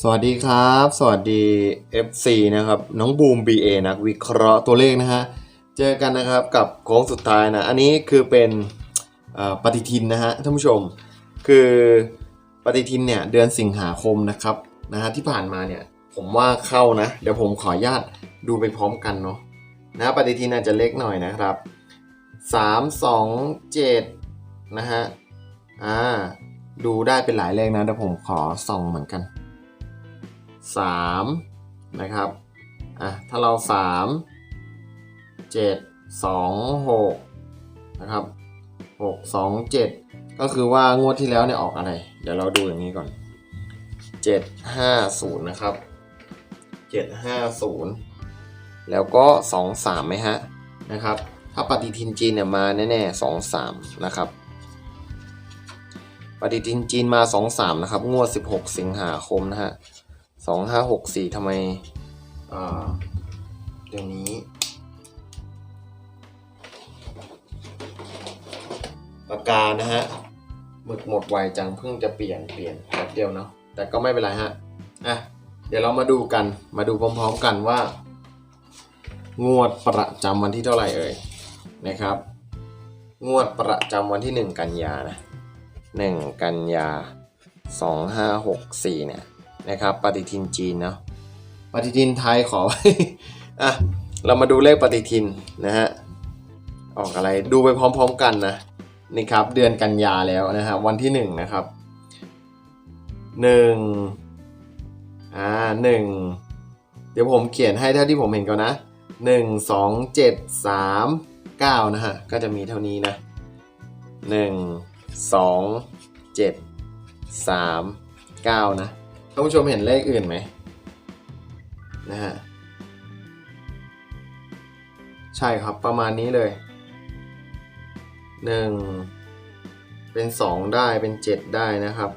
สวัสดีครับ สวัสดี FC นะครับ น้องบูม BA นักวิเคราะห์ตัวเลขนะฮะ เจอกันนะครับกับโค้งสุดท้ายนะ อันนี้คือเป็นปฏิทินนะฮะท่านผู้ชม คือปฏิทินเนี่ยเดือนสิงหาคมนะครับนะฮะที่ผ่านมาเนี่ยผมว่าเข้านะ เดี๋ยวผมขออนุญาตดูไปพร้อมกันเนาะนะปฏิทินอาจจะเล็กหน่อยนะครับ 3 2 7 นะฮะอ่าดูได้เป็นหลายเลขนะเดี๋ยวผมขอส่องเหมือนกัน 3 นะครับ อะ ถ้าเรา 3 7 2 6 นะครับ 6 2 7 ก็คือว่างวดที่แล้วเนี่ยออกอะไร เดี๋ยวเราดูอย่างนี้ก่อน 7 5 0 นะครับ 7 5 0 แล้วก็ 2 3ไหมฮะ นะครับ ถ้าปฏิทินจีนเนี่ยมาแน่ๆ2 3 นะครับปฏิทินจีนมา 2 3 นะครับ งวด 16 สิงหาคมนะฮะ 2 5 6 4ทำไมเดี๋ยวนี้ ปากกานะฮะหมึกหมดไวจังเพิ่งจะเปลี่ยนเปลี่ยนแป๊บเดียวเนาะแต่ก็ไม่เป็นไรฮะอะเดี๋ยวเรามาดูกันมาดูพร้อมๆกันว่า งวดประจำวันที่เท่าไหร่เอ่ยนะครับ งวดประจำวันที่ 1 กันยานะ1กันยา2564เนี่ย นะครับ ปฏิทินจีนเนาะปฏิทินไทยขอไว้อะเรามาดูเลขปฏิทินนะฮะออกอะไรดูไปพร้อมๆกันนะนี่ครับเดือนกันยาแล้วนะครับวันที่หนึ่งนะครับหนึ่งอ่าหนึ่งเดี๋ยวผมเขียนให้เท่าที่ผมเห็นก่อนนะหนึ่งสองเจ็ดสามเก้านะฮะ ก็จะมีเท่านี้นะหนึ่งสองเจ็ดสามเก้านะ ท่านผู้ชมเห็นเลขอื่นไหมนะฮะใช่ครับประมาณนี้เลยหนึ่งเป็นสองได้เป็นเจ็ดได้นะครับ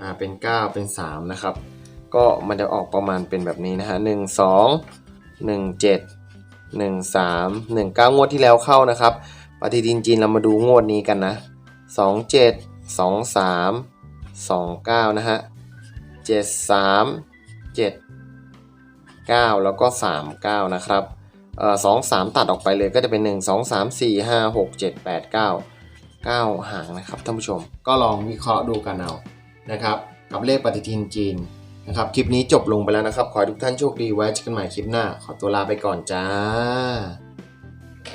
อ่าเป็นเก้าเป็นสามนะครับ ก็มันจะออกประมาณเป็นแบบนี้นะฮะหนึ่งสองหนึ่งเจ็ดหนึ่งสามหนึ่งเก้างวดที่แล้วเข้านะครับ ปฏิทินจีนเรามาดูงวดนี้กันนะสองเจ็ดสองสามสองเก้านะฮะ เจ็ดสามเจ็ดเก้าแล้วก็สามเก้านะครับเออสองสามตัดออกไปเลยก็จะเป็นหนึ่งสองสามสี่ห้าหกเจ็ดแปดเก้าเก้าหางนะครับท่านผู้ชม ก็ลองวิเคราะห์ดูกันเอานะครับ กับเลขปฏิทินจีนนะครับ คลิปนี้จบลงไปแล้วนะครับ ขอให้ทุกท่านโชคดีไว้เจอกันใหม่คลิปหน้า ขอตัวลาไปก่อนจ้า